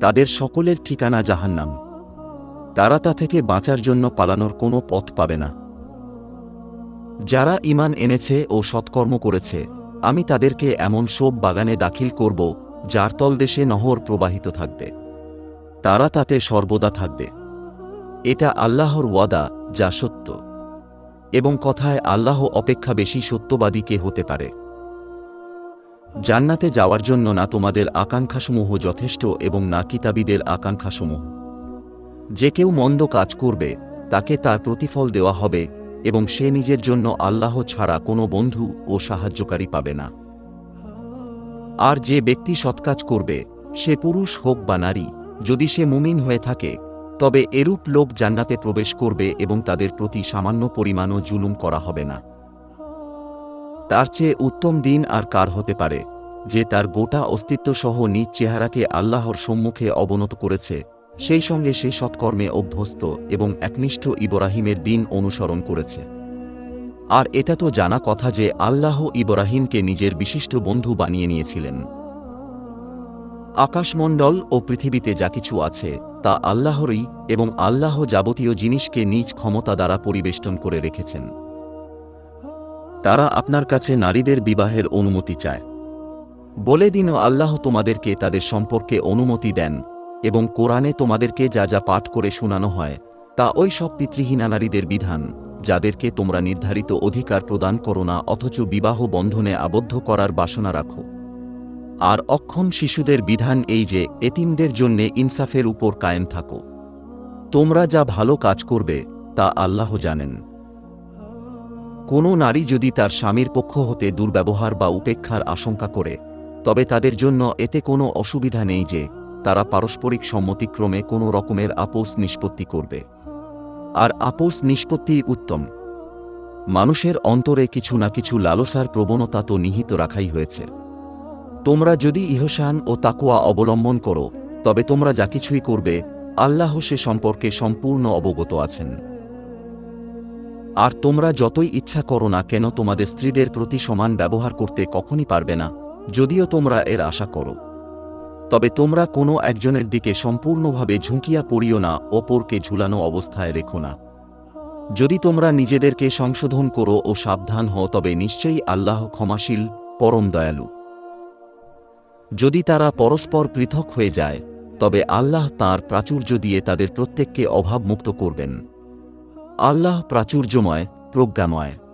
তাদের সকলের ঠিকানা জাহান্নাম। তারা তা থেকে বাঁচার জন্য পালানোর কোনো পথ পাবে না। যারা ইমান এনেছে ও সৎকর্ম করেছে, আমি তাদেরকে এমন সব বাগানে দাখিল করব, যার তলদেশে নহর প্রবাহিত থাকবে। তারা তাতে সর্বদা থাকবে। এটা আল্লাহর ওয়াদা, যা সত্য। এবং কথায় আল্লাহ অপেক্ষা বেশি সত্যবাদী কে হতে পারে। জান্নাতে যাওয়ার জন্য না তোমাদের আকাঙ্ক্ষাসমূহ যথেষ্ট এবং না কিতাবীদের আকাঙ্ক্ষাসমূহ। যে কেউ মন্দ কাজ করবে, তাকে তার প্রতিফল দেওয়া হবে এবং সে নিজের জন্য আল্লাহ ছাড়া কোনো বন্ধু ও সাহায্যকারী পাবে না। আর যে ব্যক্তি সৎকাজ করবে, সে পুরুষ হোক বা নারী, যদি সে মুমিন হয়ে থাকে, তবে এরূপ লোক জান্নাতে প্রবেশ করবে এবং তাদের প্রতি সামান্য পরিমাণও জুলুম করা হবে না। তার চেয়ে উত্তম দিন আর কার হতে পারে, যে তার গোটা অস্তিত্বসহ নিজ চেহারাকে আল্লাহর সম্মুখে অবনত করেছে। সেই সঙ্গে সে সৎকর্মে অভ্যস্ত এবং একনিষ্ঠ ইব্রাহিমের দিন অনুসরণ করেছে। আর এটা তো জানা কথা যে আল্লাহ ইব্রাহিমকে নিজের বিশিষ্ট বন্ধু বানিয়ে নিয়েছিলেন। আকাশমণ্ডল ও পৃথিবীতে যা কিছু আছে, তা আল্লাহরই এবং আল্লাহ যাবতীয় জিনিসকে নিজ ক্ষমতা দ্বারা পরিবেষ্টন করে রেখেছেন। তারা আপনার কাছে নারীদের বিবাহের অনুমতি চায়। বলে দিন আল্লাহ তোমাদেরকে তাদের সম্পর্কে অনুমতি দেন এবং কোরআনে তোমাদেরকে যা যা পাঠ করে শোনানো হয়, তা ওই সব পিতৃহীনা নারীদের বিধান, যাদেরকে তোমরা নির্ধারিত অধিকার প্রদান করো না, অথচ বিবাহ বন্ধনে আবদ্ধ করার বাসনা রাখো। আর অক্ষম শিশুদের বিধান এই যে, এতিমদের জন্যে ইনসাফের উপর কায়েম থাকো। তোমরা যা ভালো কাজ করবে, তা আল্লাহ জানেন। কোনো নারী যদি তার স্বামীর পক্ষ হতে দুর্ব্যবহার বা উপেক্ষার আশঙ্কা করে, তবে তাদের জন্য এতে কোনো অসুবিধা নেই যে, তারা পারস্পরিক সম্মতিক্রমে কোনো রকমের আপোষ নিষ্পত্তি করবে। আর আপোষ নিষ্পত্তি উত্তম। মানুষের অন্তরে কিছু না কিছু লালসার প্রবণতা তো নিহিত রাখাই হয়েছে। তোমরা যদি ইহসান ও তাকুয়া অবলম্বন করো, তবে তোমরা যা কিছুই করবে, আল্লাহ সে সম্পর্কে সম্পূর্ণ অবগত আছেন। আর তোমরা যতই ইচ্ছা করো না কেন তোমাদের স্ত্রীদের প্রতি সমান ব্যবহার করতে কখনই পারবে না, যদিও তোমরা এর আশা করো। তবে তোমরা কোনো একজনের দিকে সম্পূর্ণভাবে ঝুঁকিয়া পড়িও না, অপরকে ঝুলানো অবস্থায় রেখো না। যদি তোমরা নিজেদেরকে সংশোধন করো ও সাবধান হও, তবে নিশ্চয়ই আল্লাহ ক্ষমাশীল, পরম দয়ালু। যদি তারা পরস্পর পৃথক হয়ে যায়, তবে আল্লাহ তাঁর প্রাচুর্য দিয়ে তাদের প্রত্যেককে অভাবমুক্ত করবেন। আল্লাহ প্রাচুর্যময় প্রজ্ঞাময়।